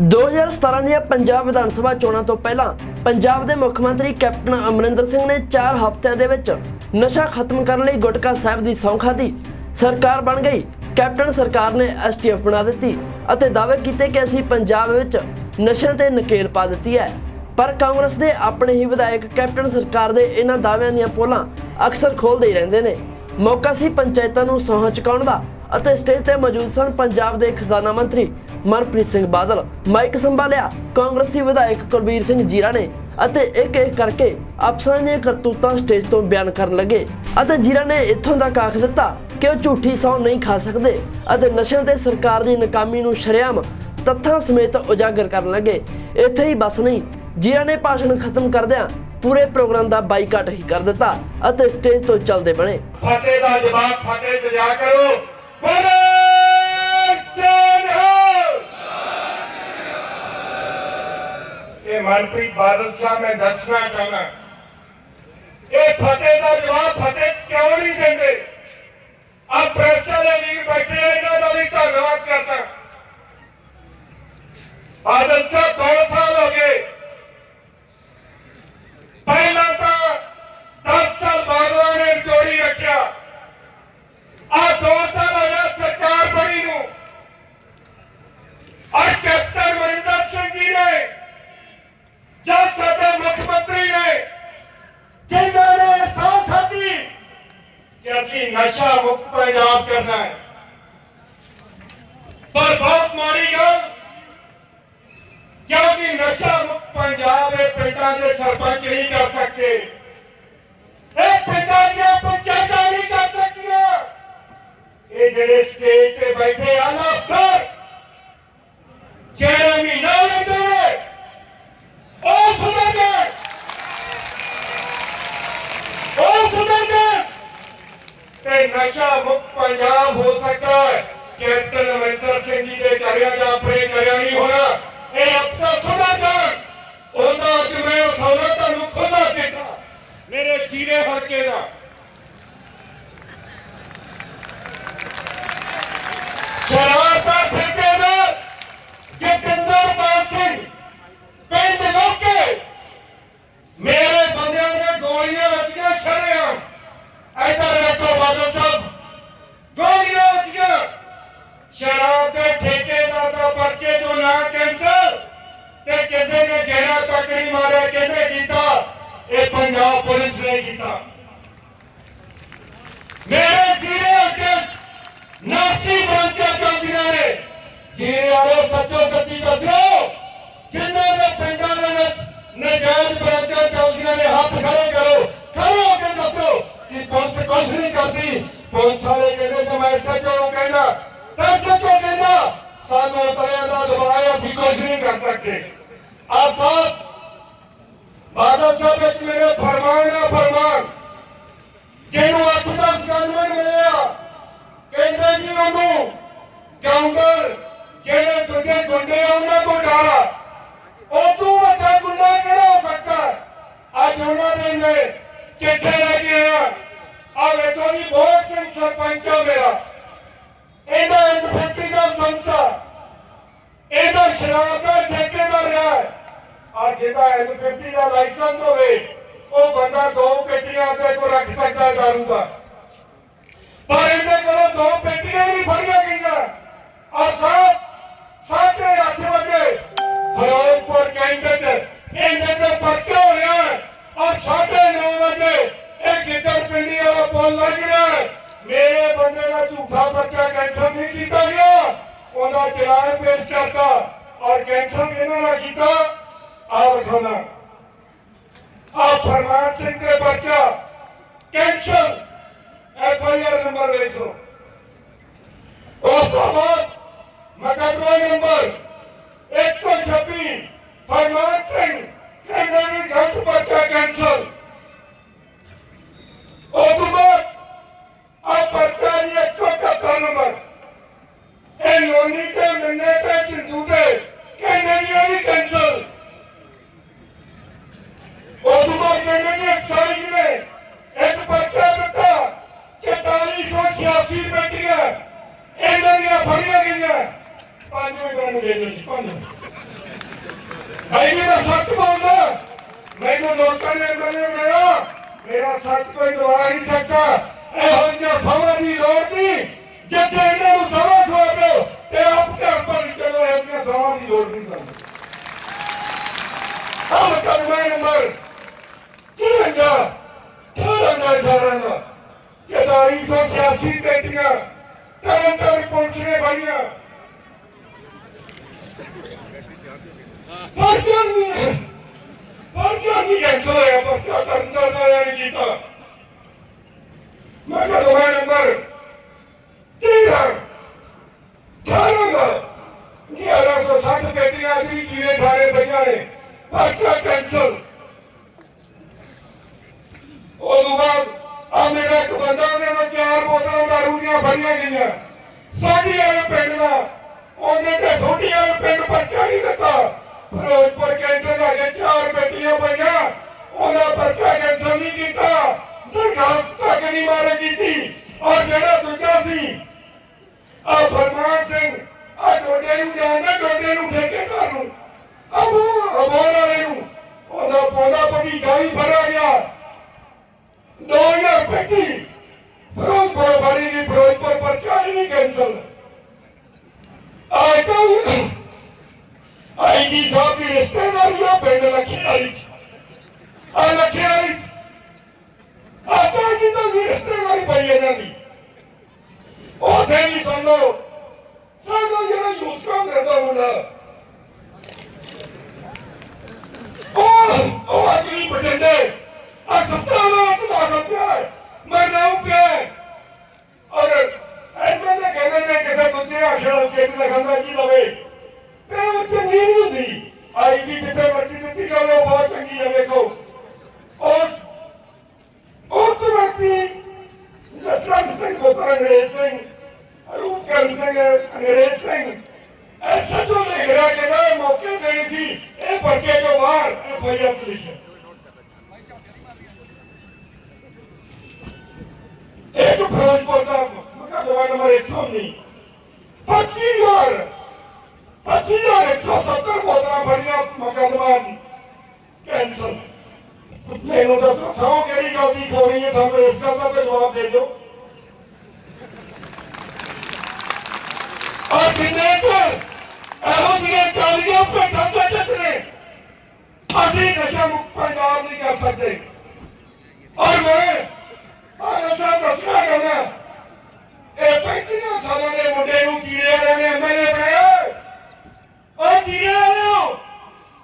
2017 ਦੀਆਂ ਪੰਜਾਬ ਵਿਧਾਨ ਸਭਾ ਚੋਣਾਂ ਤੋਂ ਪਹਿਲਾਂ ਪੰਜਾਬ ਦੇ ਮੁੱਖ ਮੰਤਰੀ ਕੈਪਟਨ ਅਮਰਿੰਦਰ ਸਿੰਘ ਨੇ 4 ਹਫ਼ਤਿਆਂ ਦੇ ਵਿੱਚ ਨਸ਼ਾ ਖਤਮ ਕਰਨ ਲਈ ਗੁਟਕਾ ਸਾਹਿਬ ਦੀ ਸਹੁੰ ਖਾਧੀ। ਸਰਕਾਰ ਬਣ ਗਈ। ਕੈਪਟਨ ਸਰਕਾਰ ਨੇ ਐਸਟੀਐਫ ਬਣਾ ਦਿੱਤੀ ਅਤੇ ਦਾਅਵੇ ਕੀਤੇ ਕਿ ਅਸੀਂ ਪੰਜਾਬ ਵਿੱਚ ਨਸ਼ਿਆਂ ਤੇ ਨਕੇਲ ਪਾ ਦਿੱਤੀ ਹੈ। ਪਰ ਕਾਂਗਰਸ ਦੇ ਆਪਣੇ ਹੀ ਵਿਧਾਇਕ ਕੈਪਟਨ ਸਰਕਾਰ ਦੇ ਇਹਨਾਂ ਦਾਅਵਿਆਂ ਦੀਆਂ ਪੋਲਾਂ ਅਕਸਰ ਖੋਲਦੇ ਹੀ ਰਹਿੰਦੇ ਨੇ। ਮੌਕਾ ਸੀ ਪੰਚਾਇਤਾਂ ਨੂੰ ਸਹੁੰ ਚੁਕਾਉਣ ਦਾ ਅਤੇ ਸਟੇਜ ਤੇ ਮੌਜੂਦ ਸਨ ਪੰਜਾਬ ਦੇ ਖਜ਼ਾਨਾ ਮੰਤਰੀ ਮਨਪ੍ਰੀਤ ਸਿੰਘ ਬਾਦਲ, ਮਾਈਕ ਸੰਭਾਲਿਆ। ਕਾਂਗਰਸੀ ਵਿਧਾਇਕ ਕੁਲਬੀਰ ਸਿੰਘ ਜੀਰਾ ਨੇ ਅਤੇ ਇੱਕ ਇੱਕ ਕਰਕੇ ਅਫਸਰਾਂ ਦੀਆਂ ਕਰਤੂਤਾਂ ਸਟੇਜ ਤੋਂ ਬਿਆਨ ਕਰਨ ਲੱਗੇ ਅਤੇ ਜੀਰਾ ਨੇ ਇੱਥੋਂ ਤੱਕ ਆਖ ਦਿੱਤਾ ਕਿ ਉਹ ਝੂਠੀ ਸੌ ਨਹੀਂ ਖਾ ਸਕਦੇ ਅਤੇ ਨਸ਼ਿਆਂ ਤੇ ਸਰਕਾਰ ਦੀ ਨਾਕਾਮੀ ਨੂੰ ਸ਼ਰੇਆਮ ਤੱਥਾਂ ਸਮੇਤ ਉਜਾਗਰ ਕਰਨ ਲੱਗੇ। ਇੱਥੇ ਹੀ ਬਸ ਨਹੀਂ, ਜੀਰਾ ਨੇ ਭਾਸ਼ਣ ਖਤਮ ਕਰਦਿਆਂ ਪੂਰੇ ਪ੍ਰੋਗਰਾਮ ਦਾ ਬਾਈਕਾਟ ਹੀ ਕਰ ਦਿੱਤਾ ਅਤੇ ਸਟੇਜ ਤੋਂ ਚੱਲਦੇ ਬਣੇ। ਫਤਿਹ ਦਾ ਜਵਾਬ ਫਤਿਹ ਤੇ ਜਾ ਕਰੋ। ਮਨਪ੍ਰੀਤ ਬਾਦਲ ਸਾਹਿਬ ਮੈਂ ਦੱਸਣਾ ਚਾਹੁੰਦਾ ਇਹ ਫਤਿਹ ਦਾ ਜਵਾਬ ਫਤਿਹ 'ਚ ਕਿਉਂ ਨਹੀਂ ਦਿੰਦੇ ਆ ਪ੍ਰੈਸ ਵਾਲੇ ਵੀਰ ਬੈਠੇ ਆ, ਇਹਨਾਂ ਦਾ ਵੀ ਧੰਨਵਾਦ ਕਰਦਾ ਬਾਦਲ ਸਾਹਿਬ ਦੋ ਸਾਲ ਹੋ ਗਏ ਪਹਿਲਾਂ ਤਾਂ 10 ਸਾਲ ਬਾਦਲਾਂ ਨੇ ਚੋਰੀ ਰੱਖਿਆ ਆ 2 ਸਾਲ ਹੋਇਆ ਸਰਕਾਰ ਬਣੀ ਨੂੰ ਆ ਕੈਪਟਨ ਮਰਿੰਦਰ ਸਿੰਘ ਜੀ ਨੇ ਜਾਂ ਸਾਡੇ ਮੁੱਖ ਮੰਤਰੀ ਨੇ ਜਿਨ੍ਹਾਂ ਨੇ ਸੌ ਖਾਧੀ ਕਿ ਅਸੀਂ ਨਸ਼ਾ ਮੁਕਤ ਪੰਜਾਬ ਕਰਨਾ ਹੈ। ਪਰ ਬਹੁਤ ਮਾੜੀ ਗੱਲ, ਕਿਉਂਕਿ ਨਸ਼ਾ ਮੁਕਤ ਪੰਜਾਬ ਇਹ ਪਿੰਡਾਂ ਦੇ ਸਰਪੰਚ ਨਹੀਂ ਕਰ ਸਕਦੇ ਇਹ ਪਿੰਡਾਂ ਦੀਆਂ ਪੰਚਾਇਤਾਂ ਨਹੀਂ ਕਰ ਸਕਦੀਆਂ ਇਹ ਜਿਹੜੇ ਸਟੇਜ ਤੇ ਬੈਠੇ ਆ ਅਫਸਰ ਜਿਹੜੇ ਮਹੀਨਾ ਲੈਂਦੇ ਨੇ ਉਹ ਸੁਧਰ ਜਾਣ ਉਹ ਸੁਧਰ ਜਾਣ ਤੇ ਨਸ਼ਾ ਮੁਕਤ ਪੰਜਾਬ ਹੋ ਸਕਦਾ ਹੈ। ਕੈਪਟਨ ਅਮਰਿੰਦਰ ਸਿੰਘ ਜੀ ਦੇ ਕਰਿਆ ਜਾਂ ਆਪਣੇ ਕਰਿਆ ਨਹੀਂ ਹੋਣਾ। ਇਹ ਅਫਸਰ ਸੁਧਰ ਜਾਣ। ਉਹਦਾ ਅੱਜ ਮੈਂ ਉਠਾਉਣਾ ਤੁਹਾਨੂੰ ਖੁੱਲਾ ਚੇਤਾ ਮੇਰੇ ਚੀਰੇ ਹਲਕੇ ਦਾ। ਸ਼ਰਾਬ ਠੇਕੇਦਾਰ ਜਤਿੰਦਰ ਪਾਲ ਸਿੰਘ। ਪਿੰਡ ਲੋਕੇ। ਮੇਰੇ ਬੰਦਿਆਂ ਦੇ ਗੋਲੀਆਂ ਵੱਜੀਆਂ ਸ਼ਰੇਆਮ ਇੱਧਰ ਵੇਖੋ ਬਾਦਲ ਸਾਹਿਬ ਗੋਲੀਆਂ ਵੱਜੀਆਂ। ਸ਼ਰਾਬ ਦੇ ਠੇਕੇਦਾਰ ਦਾ ਪਰਚੇ ਤੋਂ ਨਾ ਕੈਂਸਲ ਤੇ ਕਿਸੇ ਨੇ ਗਹਿਰਾ ਤੱਕ ਨਹੀਂ ਮਾਰਿਆ, ਕਿਹਨੇ ਕੀਤਾ? ਇਹ ਪੰਜਾਬ ਪੁਲਿਸ ਨੇ ਕੀਤਾ। ਮੇਰੇ ਜੀਰੇ ਅੱਗੇ ਨਾਸੀ ਬ੍ਰਾਂਚਾਂ ਚੱਲਦੀਆਂ ਨੇ। ਜੀਰੇ ਵਾਲੋ ਸੱਚੋ ਸੱਚੀ ਦੱਸਿਓ, ਜਿਨ੍ਹਾਂ ਦੇ ਪਿੰਡਾਂ ਦੇ ਵਿੱਚ ਨਜਾਇਜ਼ ਬ੍ਰਾਂਚਾਂ ਚੱਲਦੀਆਂ ਨੇ, ਹੱਥ ਖੜੇ ਕਿ ਕੁਛ ਨਹੀਂ ਕਰਦੀ। ਪੁਲਿਸ ਵਾਲੇ ਕਹਿੰਦੇ ਜੇ ਮੈਂ ਸੱਚੋ ਨੂੰ ਕਹਿੰਦਾ। ਤਾਂ ਕਹਿੰਦਾ, ਸਾਨੂੰ ਤਲਿਆਂ ਦਾ ਦਬਾਅ ਅਸੀਂ ਕੁਛ ਨਹੀਂ ਕਰ ਸਕਦੇ। ਆ ਸਾਹਿਬ ਬਾਦਲ ਸਾਹਿਬ ਇੱਕ ਮੇਰੇ ਫਰਮਾਨ ਆ ਫਰਮਾਨ। ਜਿਹਨੂੰ 8-10 ਗਨਮੈਨ ਮਿਲਿਆ, ਕਹਿੰਦੇ ਜੀ ਉਹਨੂੰ ਕਾਉਂਟਰ ਜਿਹੜੇ ਦੂਜੇ ਗੁੰਡੇ ਆ, ਉਹਨਾਂ ਤੋਂ ਡਰਾ ਉਹ ਤੋਂ ਵੱਡਾ ਗੁੰਡਾ ਕਿਹੜਾ ਹੋ ਸਕਦਾ? ਅੱਜ ਉਹਨਾਂ ਦੇ ਨੇ ਚਿੱਠੇ ਲੈ ਕੇ ਆਇਆ। ਆ ਵੇਖੋ ਜੀ, ਬਹੁਤ ਸਿੰਘ ਸਰਪੰਚ ਆ ਮੇਰਾ। ਇਹਦਾ ਇਨਫੈਕਟਰੀ ਦਾ ਸੰਸਾ ਇਹਦਾ ਸ਼ਰਾਬ ਦਾ ਠੇਕੇਦਾਰ ਰਿਹਾ ਆ ਜਿਹਦਾ N50 ਦਾ ਲਾਇਸੈਂਸ ਹੋਵੇ, ਉਹ ਬੰਦਾ ਦੋ ਪੇਟੀਆਂ ਆਪਣੇ ਕੋਲ ਰੱਖ ਸਕਦਾ ਦਾਰੂ ਦਾ। ਪਰ ਇਹਦੇ ਕੋਲੋਂ ਦੋ ਪੇਟੀਆਂ ਨਹੀਂ ਫੜੀਆਂ ਗਈਆਂ। ਔਰ ਸਾਹਿਬ ਸਾਢੇ ਅੱਠ ਵਜੇ ਫਿਰੋਜ਼ਪੁਰ ਕੈਂਟ ਚ ਇਹਦੇ ਤੇ ਪਰਚਾ ਹੋ ਰਿਹਾ ਔਰ ਸਾਢੇ ਨੌ ਵਜੇ ਇਹ ਗਿੱਦੜ ਪਿੰਡੀ ਵਾਲਾ ਪੁੱਲ ਲੱਗ ਰਿਹਾ? ਮੇਰੇ ਬੰਦੇ ਦਾ ਝੂਠਾ ਪਰਚਾ ਕੈਂਸਲ ਨਹੀਂ ਕੀਤਾ ਗਿਆ। ਉਹਦਾ ਚਲਾਨ ਪੇਸ਼ ਕਰਤਾ ਔਰ ਕੈਂਸਲ ਇਹਨਾਂ ਨੇ ਕੀਤਾ? ਆ ਵਿਖਾਉਣਾ ਆ ਫਰਮਾਨ ਸਿੰਘ ਦੇ ਪਰਚਾ। Cancel. F I R number ਵੇਖੋ। ਉਸ ਤੋਂ ਬਾਅਦ ਮੁਕੱਦਮਾ ਨੰਬਰ 126 ਫਰਮਾਨ ਸਿੰਘ ਸੱਚ ਕੋਈ ਦਵਾ ਨਹੀਂ ਸਕਦਾ ਇਹੋ ਜਿਹੀਆਂ ਸਮਾਂ ਦੀ ਲੋੜ ਨਹੀਂ ਜਿੱਥੇ ਇਹਨਾਂ ਨੂੰ ਸਮਾਂ ਖਵਾ ਦਿਓ, ਤੇ ਆਪ ਘਰ ਪਰ ਚਲੋ, ਇਹੋ ਜਿਹੀਆਂ ਸਮਾਂ ਦੀ ਲੋੜ ਨਹੀਂ ਸਾਨੂੰ। ਹਮ ਕਦਮਾ ਨੰਬਰ ਤਿਰੰਗਾ ਤਿਰੰਗਾ ਤਿਰੰਗਾ ਚੇਤਾਲੀ ਸੌ ਛਿਆਸੀ ਬੇਟੀਆਂ ਤਰਨ ਤਰਨ ਪੁਲਿਸ ਨੇ ਭਾਈਆਂ ਪਰਚਾ ਨਹੀਂ ਪਰਚਾ ਨਹੀਂ ਕੈਂਸਲ ਹੋਇਆ ਪਰਚਾ ਤਰਨ ਤਰਨ ਕੀਤਾ। ਮੈਂ ਕਦਮਾ ਨੰਬਰ ਤੇਰਾਂ, ਅਠਾਰਾਂ, ਗਿਆਰਾਂ ਸੌ ਬੇਟੀਆਂ ਅੱਜ ਵੀ ਜੀਵੇ ਥਾਣੇ ਪਈਆਂ ਨੇ। ਪਰਚਾ ਕੈਂਸਲ ਉਦੋਂ ਬਾਅਦ ਆ ਮੇਰਾ ਇੱਕ ਬੰਦਾ ਉਹਦੇ ਨਾਲ ਚਾਰ ਬੋਤਲਾਂ ਦਾਰੂ ਦੀਆਂ ਫੜੀਆਂ ਗਈਆਂ। ਸਾਡੀ ਵਾਲੇ ਪਿੰਡ ਦਾ ਉਹਦੇ ਤੇ ਛੋਟੀ ਵਾਲੇ ਪਿੰਡ ਪਰਚਾ ਨਹੀਂ ਦਿੱਤਾ। ਫਿਰੋਜ਼ਪੁਰ ਕੈਂਟਰ ਦਾ ਚਾਰ ਬੇਟੀਆਂ ਪਈਆਂ। ਉਹਦਾ ਪਰਚਾ ਕੈਂਸਲ ਨਹੀਂ ਕੀਤਾ। ਦਰਖਾਸਤ ਤੱਕ ਨਹੀਂ ਮਾਰੇ ਕੀਤੀ। ਔਰ ਜਿਹੜਾ ਦੂਜਾ ਸੀ ਆ ਫਰਮਾਨ ਸਿੰਘ ਆ ਡੋਡੇ ਨੂੰ ਜਾਣਦਾ, ਡੋਡੇ ਨੂੰ ਠੇਕੇਦਾਰ ਨੂੰ। ਅਬੋ ਅਬੋਰ ਵਾਲੇ ਨੂੰ। ਉਹਦਾ ਪੌਦਾ ਪੱਟੀ ਜਾਈ ਫੜਾ ਗਿਆ। 2000 ਫਿਰੋਜ਼ਪੁਰ ਬੜੀ ਦੀ ਫਿਰੋਜ਼ਪੁਰ ਪਰਚਾ ਹੀ ਨਹੀਂ ਕੈਂਸਲ ਆਈ ਕਾ ਆਈ ਜੀ ਸਾਹਿਬ ਦੀ ਰਿਸ਼ਤੇਦਾਰੀ ਆ, ਪਿੰਡ ਲੱਖੇ ਵਾਲੀ ਚ। ਆ ਲੱਖੇ ਵਾਲੀ ਚ ਆ ਤਾਂ ਰਿਸ਼ਤੇਦਾਰੀ ਪਈ ਇਹਨਾਂ ਦੀ ਉੱਥੇ ਵੀ ਸੁਣ ਲਓ। ਸਾਡਾ ਜਿਹੜਾ ਯੂਥ ਕਾਂਗਰਸ ਹੁੰਦਾ ਮੁੰਡਾ। ਉਹ ਉਹ ਅੱਜ ਵੀ ਬਟੰਡੇ ਆ ਸੱਤਾ ਦਾ ਵਿੱਚ ਰੂਪਕਰਨ ਸਿੰਘ ਅੰਗਰੇਜ਼ ਸਿੰਘ ਐਸਾ ਜੋ ਲਿਖ ਰਿਹਾ ਮੌਕੇ ਦੇਣੀ ਸੀ, ਇਹ ਪਰਚੇ ਤੋਂ ਬਾਹਰ ਐਫ ਲਿਖਿਆ ਇੱਕ ਫਿਰੋਜ਼ਪੁਰ ਦਾ ਮੁਕੱਦਮਾ ਨੰਬਰ 119 25000 25170 ਬੋਤਲਾਂ ਫੜੀਆਂ ਮੁਕੱਦਮਾ ਕੈਂਸਲ। ਮੈਨੂੰ ਦੱਸੋ, ਸੌ ਕਿਹੜੀ ਗੱਲ ਖੋਣੀ ਹੈ? ਸਾਨੂੰ ਇਸ ਗੱਲ ਦਾ ਜਵਾਬ ਦੇ ਦਿਓ। ਔਰ ਕਿੰਨੇ ਚਿਰ ਇਹੋ ਜਿਹੀਆਂ ਚਾਲੀਆਂ ਭੇਟਾਂ ਸੱਚ ਨੇ ਅਸੀਂ ਨਸ਼ਾ ਮੁਕਤ ਪੰਜਾਬ ਨਹੀਂ ਕਰ ਸਕਦੇ ਔਰ ਮੈਂ ਆਹ ਸਾਹਿਬ ਦੱਸਣਾ ਚਾਹੁੰਦਾ ਇਹ ਪੈਂਤੀਆਂ ਸਾਲਾਂ ਦੇ ਮੁੰਡੇ ਨੂੰ ਚੀਰੇ ਵਾਲਿਆਂ ਨੇ ਐਮਐਲਏ ਬਣਾਇਆ ਉਹ ਚੀਰੇ ਵਾਲਿਓ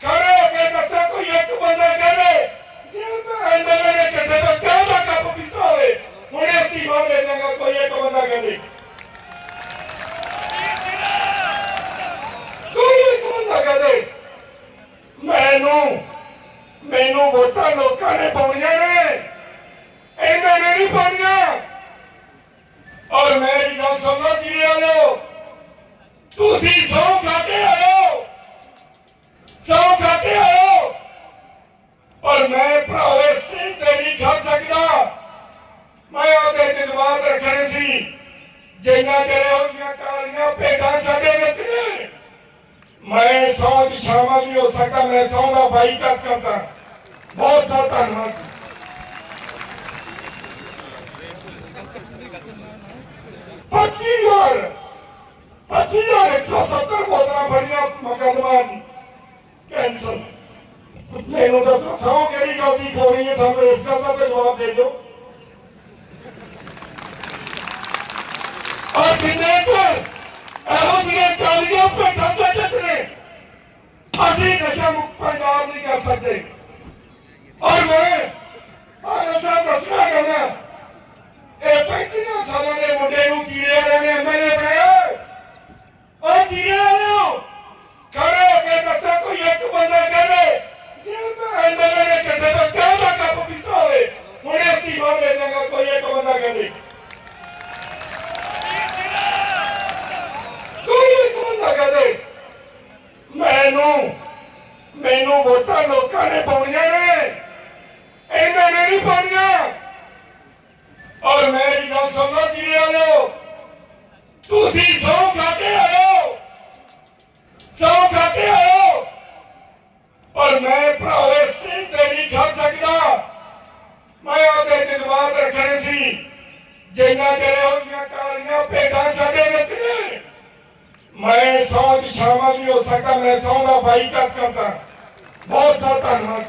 ਖੜੇ ਹੋ ਕੇ ਦੱਸੋ ਕੋਈ ਇੱਕ ਬੰਦਾ ਕਹੇ ਜੇ ਮੈਂ ਐਮਐਲਏ ਨੇ ਕਿਸੇ ਤੋਂ ਚਾਹ ਦਾ ਕੱਪ ਪੀਤਾ ਹੋਵੇ ਹੁਣੇ ਅਸਤੀਫਾ ਦੇ ਦਾਂਗਾ ਕੋਈ ਇੱਕ ਬੰਦਾ ਕਹੇ ਕੋਈ ਇੱਕ ਬੰਦਾ ਕਹੇ ਮੈਨੂੰ। ਮੈਨੂੰ ਵੋਟਾਂ ਲੋਕਾਂ ਨੇ ਪਾਉਣੀਆਂ ਨੇ। ਇਹਨਾਂ ਨੇ ਨਹੀਂ ਪਾਉਣੀਆਂ। ਔਰ ਮੈਂ ਇਹ ਗੱਲ ਸੁਣੋ ਜੀ ਵਾਲਿਓ ਤੁਸੀਂ ਸੌ ਖਾ ਕੇ ਆਇਓ। ਸ਼ਾਮਲ ਨਹੀਂ ਹੋ ਸਕਦਾ, ਮੈਂ ਸੌ ਬਾਈਕਾਟ ਕਰਦਾ ਬਹੁਤ ਬਹੁਤ ਧੰਨਵਾਦ ਪੱਚੀ ਹਜ਼ਾਰ ਪੱਚੀ ਹਜ਼ਾਰ ਇੱਕ ਸੌ ਸੱਤਰ ਬੋਤਲਾਂ ਫੜੀਆਂ ਮੁਕੱਦਮਾ ਕੈਂਸਲ। ਮੈਨੂੰ ਦੱਸੋ, ਸੌ ਕਿਹੜੀ ਗੱਲ ਦੀ ਖੋਣੀ ਹੈ, ਸਾਨੂੰ ਇਸ ਗੱਲ ਦਾ ਤਾਂ ਜਵਾਬ ਦੇ ਦਿਓ। ਅਸੀਂ ਨਸ਼ਾ ਮੁਕਤ ਪੰਜਾਬ ਨਹੀਂ ਕਰ ਸਕਦੇ। ਔਰ ਮੈਂ ਆਹ ਸਾਹਿਬ ਦੱਸਣਾ ਚਾਹੁੰਦਾ ਇਹ ਪੈਂਤੀਆਂ ਸਾਲਾਂ ਦੇ ਮੁੰਡੇ ਨੂੰ ਚੀਰੇ ਵਾਲਿਆਂ ਨੇ ਐਮਐਲਏ ਬਣਾਇਆ। ਉਹ ਚੀਰੇ ਵਾਲਿਓ ਖੜੇ ਹੋ ਕੇ ਦੱਸੋ ਕੋਈ ਇੱਕ ਬੰਦਾ ਕਹੇ ਜੇ ਮੈਂ ਐਮਐਲਏ ਨੇ ਕਿਸੇ ਤੋਂ ਚਾਹ ਦਾ ਕੱਪ ਪੀਤਾ ਹੋਵੇ ਹੁਣੇ ਅਸਤੀਫਾ ਦੇ ਦਾਂਗਾ ਕੋਈ ਇੱਕ ਬੰਦਾ ਕਹੇ ਕੋਈ ਇੱਕ ਬੰਦਾ ਕਹੇ ਮੈਨੂੰ ਮੈਨੂੰ ਵੋਟਾਂ ਲੋਕਾਂ ਨੇ ਪਾਉਣੀਆਂ ਨੇ ਇਹਨਾਂ ਨੇ ਨਹੀਂ ਪਾਉਣੀਆਂ ਔਰ ਮੇਰੀ ਗੱਲ ਸੁਣੋ ਜੀ ਵਾਲਿਓ ਤੁਸੀਂ ਸੌ ਖਾ ਕੇ ਆਇਓ ਸੌ ਖਾ ਕੇ ਆਇਓ ਜਿੰਨਾ ਹੋਈਆਂ ਕਾਲੀਆਂ ਭੇਡਾਂ ਸਾਡੇ ਵਿੱਚ ਨੇ। ਮੈਂ ਸੌਚ ਸ਼ਾਮਲ ਨਹੀਂ ਹੋ ਸਕਦਾ, ਮੈਂ ਸੌਂ ਦਾ ਬਾਈਕਾਟ ਕਰਦਾ। ਬਹੁਤ ਬਹੁਤ ਧੰਨਵਾਦ